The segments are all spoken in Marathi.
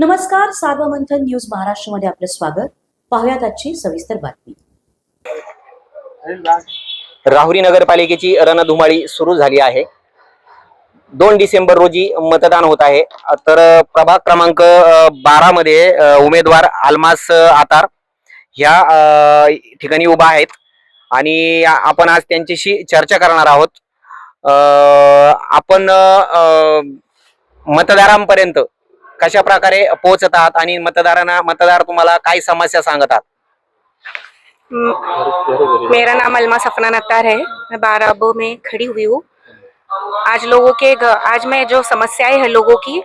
नमस्कार सार्वमंथन न्यूज महाराष्ट्रमध्ये आपलं स्वागत. पाहुयात आजची सविस्तर बातमी. राहुरी नगरपालिकेची रणधुमाळी सुरू झाली आहे. दोन डिसेंबर रोजी मतदान होत आहे. तर प्रभाग क्रमांक बारा मध्ये उमेदवार अल्मास आतार ह्या ठिकाणी उभा आहेत. आणि आपण आज त्यांच्याशी चर्चा करणार आहोत. आपण मतदारांपर्यंत कशा प्रकारे पोहोचतात आणि मतदारांना मतदार तुम्हाला काय समस्या सांगतात? मेरा नाम अलमा सपना नत्तार है। मैं बाराबो में खड़ी हुई हूँ। आज लोगों के आज मैं जो समस्याएँ हैं लोगों की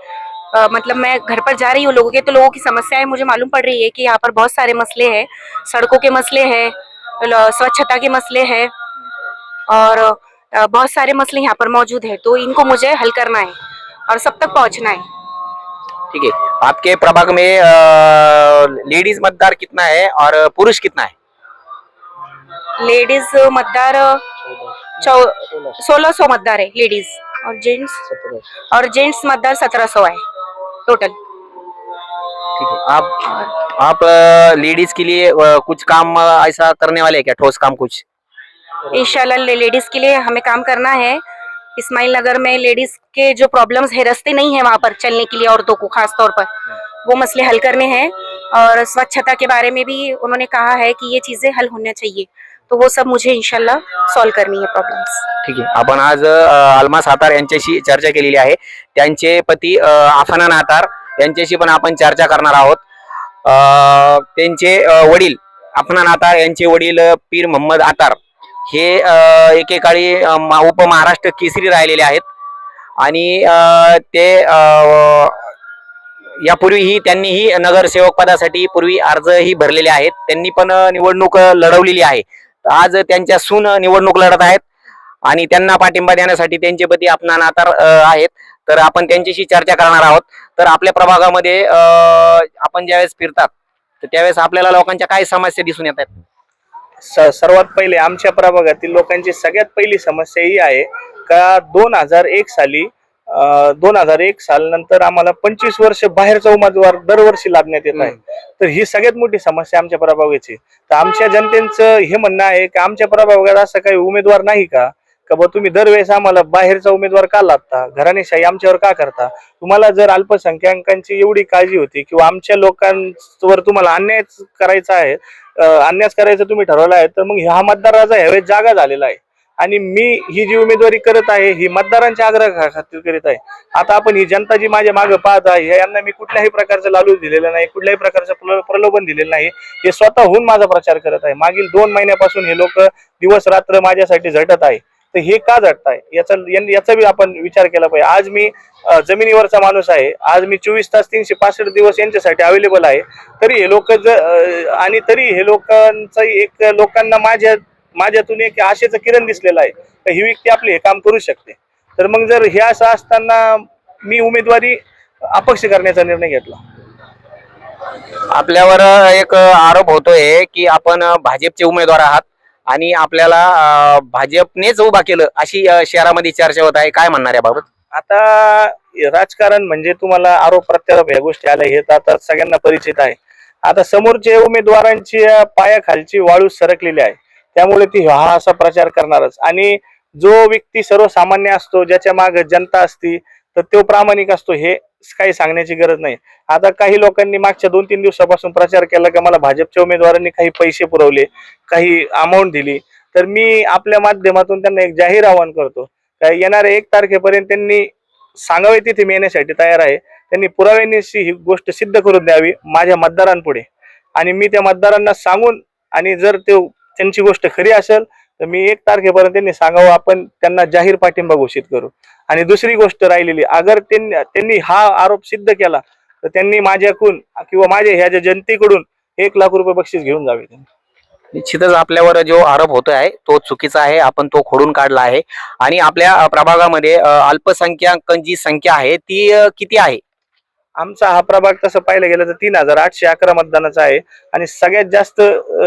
अ, मतलब मैं घर पर जा रही हूँ लोगों के तो लोगों की समस्याएँ मुझे मालूम पड़ रही है कि यहाँ पर बहुत सारे मसले हैं। सड़कों के मसले हैं स्वच्छता के मसले हैं और बहुत सारे मसले यहाँ पर मौजूद है। तो इनको मुझे हल करना है और सब तक पहुँचना है। ठीक है। आपके प्रभाग में लेडीज़ मतदार कितना है और पुरुष कितना है? लेडीज़ मतदार सोलह सौ मतदार है लेडीज़ और जेंट्स और जेंट्स मतदार सत्रह सौ है टोटल ठीक है। आप आप लेडीज़ के लिए कुछ काम ऐसा करने वाले हैं क्या? ठोस काम कुछ? इंशाल्लाह लेडीज़ के लिए हमें काम करना है। इस्माइल नगर में लेडीज के जो प्रॉब्लम्स है रास्ते नहीं है वहाँ पर चलने के लिए औरतों को खास तौर पर। वो मसले हल करने हैं और स्वच्छता के बारे में भी उन्होंने कहा है कि ये चीजें हल होना चाहिए। तो वो सब मुझे इनशाला सॉल्व करनी है प्रॉब्लम्स ठीक आहे आपण आज अ, अल्मा सातार यांच्याशी चर्चा केलेली आहे. त्यांचे पती अ, आफना नातार यांच्याशी पण आपण चर्चा करणार आहोत. अ, त्यांचे वडील अफना नातार यांचे वडील पीर मोहम्मद आतार हे एकेकाळी मा- उपमहाराष्ट्र केसरी राहिलेले आहेत. आणि ते यापूर्वीही त्यांनीही नगरसेवक पदासाठी पूर्वी अर्जही भरलेले आहेत. त्यांनी पण निवडणूक लढवलेली आहे. आज त्यांच्या सून निवडणूक लढत आहेत. आणि त्यांना पाठिंबा देण्यासाठी त्यांचे पती आपणा नातार आहेत. तर आपण त्यांच्याशी चर्चा करणार आहोत. तर आपल्या प्रभागामध्ये आपण ज्यावेळेस फिरतात तर त्यावेळेस आपल्याला लोकांच्या काय समस्या दिसून येत आहेत? सर्वात पहिले आमच्या प्रभागातील लोकांची सगळ्यात पहिली समस्या ही आहे का दोन हजार एक साली दोन हजार एक साल नंतर आम्हाला पंचवीस वर्ष बाहेरचा उमेदवार दरवर्षी लादण्यात येत आहे. तर ही सगळ्यात मोठी समस्या आमच्या प्रभागाची. तर आमच्या जनतेचं हे म्हणणं आहे की आमच्या प्रभागात असं काही उमेदवार नाही का? का बा तुम्ही दरवेळेस आम्हाला बाहेरचा उमेदवार का लागता घराणेशाही आमच्यावर का करता? तुम्हाला जर अल्पसंख्याकांची एवढी काळजी होती किंवा आमच्या लोकांवर तुम्हाला अन्याय करायचा आहे अन्याय करायचं तुम्ही ठरवलं आहे तर मग हा मतदाराचा ह्यावेळेस जागा झालेला आहे. आणि मी ही जी उमेदवारी करत आहे ही मतदारांच्या आग्रह खातीर करीत आहे. आता आपण ही जनता जी माझ्या मागे पाहत आहे यांना मी कुठल्याही प्रकारचं लालूच दिलेलं नाही कुठल्याही प्रकारचं प्रलोभन दिलेलं नाही. हे स्वतःहून माझा प्रचार करत आहे. मागील दोन महिन्यापासून हे लोक दिवस रात्र माझ्यासाठी झटत आहे. तर हे का झटताय? आहे याचा याचा बी आपण विचार केला पाहिजे. आज मी जमिनीवरचा माणूस आहे. आज मी चोवीस तास तीनशे पासष्ट दिवस यांच्यासाठी अवेलेबल आहे. तरी हे लोक आणि तरी हे लोकांचा एक लोकांना माझ्या माझ्यातून एक आशेचं किरण दिसलेलं आहे. तर ही व्यक्ती आपली हे काम करू शकते. तर मग जर हे असं असताना मी उमेदवारी अपक्ष करण्याचा निर्णय घेतला. आपल्यावर एक आरोप होतोय की आपण भाजपचे उमेदवार आहात. आणि आपल्याला भाजपनेच उभा केलं अशी शहरामध्ये चर्चा होत आहे. काय म्हणणार याबाबत? आता राजकारण म्हणजे तुम्हाला आरोप प्रत्यारोप या गोष्टी आल्या हे तर आता सगळ्यांना परिचित आहे. आता समोरच्या उमेदवारांची पायाखालची वाळू सरकलेली आहे. त्यामुळे ती हा असा प्रचार करणारच. आणि जो व्यक्ती सर्वसामान्य असतो ज्याच्या मागे जनता असती तर तो प्रामाणिक असतो हे काही सांगण्याची गरज नाही. आता काही लोकांनी मागच्या दोन तीन दिवसापासून प्रचार केला की मला भाजपच्या उमेदवारांनी काही पैसे पुरवले काही अमाऊंट दिली. तर मी आपल्या माध्यमातून त्यांना एक जाहीर आवाहन करतो का येणाऱ्या एक तारखेपर्यंत त्यांनी सांगावे तिथे मी येण्यासाठी तयार आहे. त्यांनी पुराव्यानिशी ही गोष्ट सिद्ध करून द्यावी माझ्या मतदारांपुढे. आणि मी त्या मतदारांना सांगून आणि जर ते त्यांची गोष्ट खरी असेल तर मी एक तारखेपर्यंत त्यांनी सांगावं आपण त्यांना जाहीर पाठिंबा घोषित करू. आणि दुसरी गोष्ट राहिलेली अगर त्यांनी त्यांनी हा आरोप सिद्ध केला तर त्यांनी माझ्याकडून किंवा माझ्या ह्या ज्या जनतेकडून एक लाख रुपये बक्षीस घेऊन जावे त्यांनी. निश्चितच आपल्यावर जो आरोप होतो आहे तो चुकीचा आहे आपण तो खोडून काढला आहे. आणि आपल्या प्रभागामध्ये अल्पसंख्याकांची संख्या आहे ती किती आहे? आमचा हा प्रभाग तसं पाहिलं गेलं तर तीन हजार आठशे अकरा मतदानाचा आहे. आणि सगळ्यात जास्त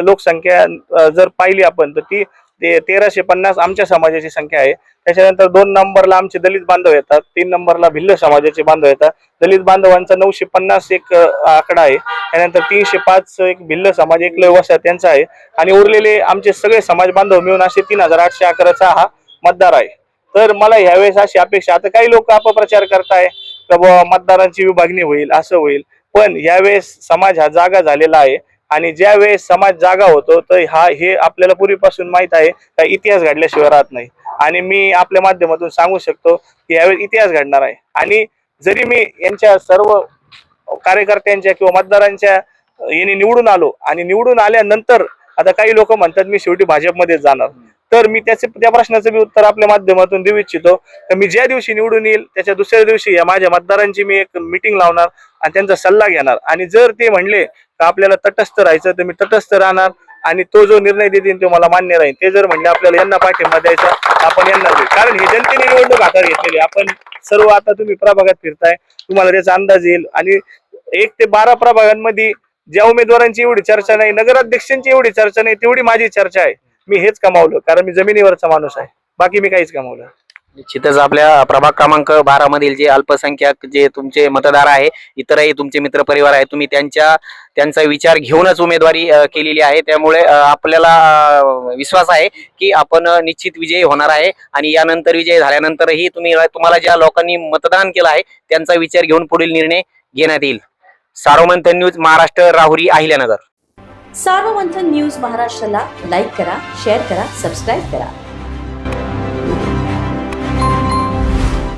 लोकसंख्या जर पाहिली आपण तर ती ते तेराशे पन्नास आमच्या समाजाची संख्या आहे. त्याच्यानंतर दोन नंबरला आमचे दलित बांधव येतात. तीन नंबरला भिल्ल समाजाचे बांधव येतात. दलित बांधवांचा नऊशे पन्नास एक आकडा आहे. त्यानंतर तीनशे पाच एक भिल्ल समाज एक लय त्यांचा आहे. आणि उरलेले आमचे सगळे समाज बांधव मिळून असे तीन हजार आठशे अकराचा हा मतदार आहे. तर मला ह्यावेळेस अशी अपेक्षा आता काही लोक अपप्रचार करताय. का मतदारांची विभागणी होईल असं होईल. पण यावेळेस समाज हा जागा झालेला आहे. आणि ज्या वेळेस समाज जागा होतो तर हा हे आपल्याला पूर्वीपासून माहीत आहे का इतिहास घडल्याशिवाय राहत नाही. आणि मी आपल्या माध्यमातून सांगू शकतो की यावेळेस इतिहास घडणार आहे. आणि जरी मी यांच्या सर्व कार्यकर्त्यांच्या किंवा मतदारांच्या याने निवडून आलो आणि निवडून आल्यानंतर आता काही लोक म्हणतात मी शेवटी भाजपमध्येच जाणार. तर मी त्याचे त्या प्रश्नाचं मी उत्तर आपल्या माध्यमातून देऊ इच्छितो तर मी ज्या दिवशी निवडून येईल त्याच्या दुसऱ्या दिवशी या माझ्या मतदारांची मी एक मिटिंग लावणार आणि त्यांचा सल्ला घेणार. आणि जर ते म्हणले तर आपल्याला तटस्थ राहायचं तर मी तटस्थ राहणार आणि तो जो निर्णय देतील तो मला मान्य राहील. ते जर म्हणले आपल्याला यांना पाठिंबा द्यायचा आपण यांना देऊ. कारण ही जनतेने निवडणूक हातात घेतलेली आपण सर्व आता तुम्ही प्रभागात फिरताय तुम्हाला त्याचा अंदाज येईल. आणि एक ते बारा प्रभागांमध्ये ज्या उमेदवारांची एवढी चर्चा नाही नगराध्यक्षांची एवढी चर्चा नाही तेवढी माझी चर्चा आहे. मी हेच कमावलं कारण मी जमिनीवरचा माणूस आहे. बाकी मी काहीच कमावलं निश्चितच आपल्या प्रभाग क्रमांक बारा मधील जे अल्पसंख्याक जे तुमचे मतदार आहे इतरही तुमचे मित्र परिवार आहे तुम्ही त्यांच्या त्यांचा विचार घेऊनच उमेदवारी केलेली आहे. त्यामुळे आपल्याला विश्वास आहे की आपण निश्चित विजयी होणार आहे आणि यानंतर विजय झाल्यानंतरही तुम्ही तुम्हाला ज्या लोकांनी मतदान केलं आहे त्यांचा विचार घेऊन पुढील निर्णय घेण्यात येईल. सार्वमंथन न्यूज महाराष्ट्र राहुरी अहिल्यानगर. सार्वमंथन न्यूज महाराष्ट्राला लाईक करा शेअर करा सबस्क्राईब करा.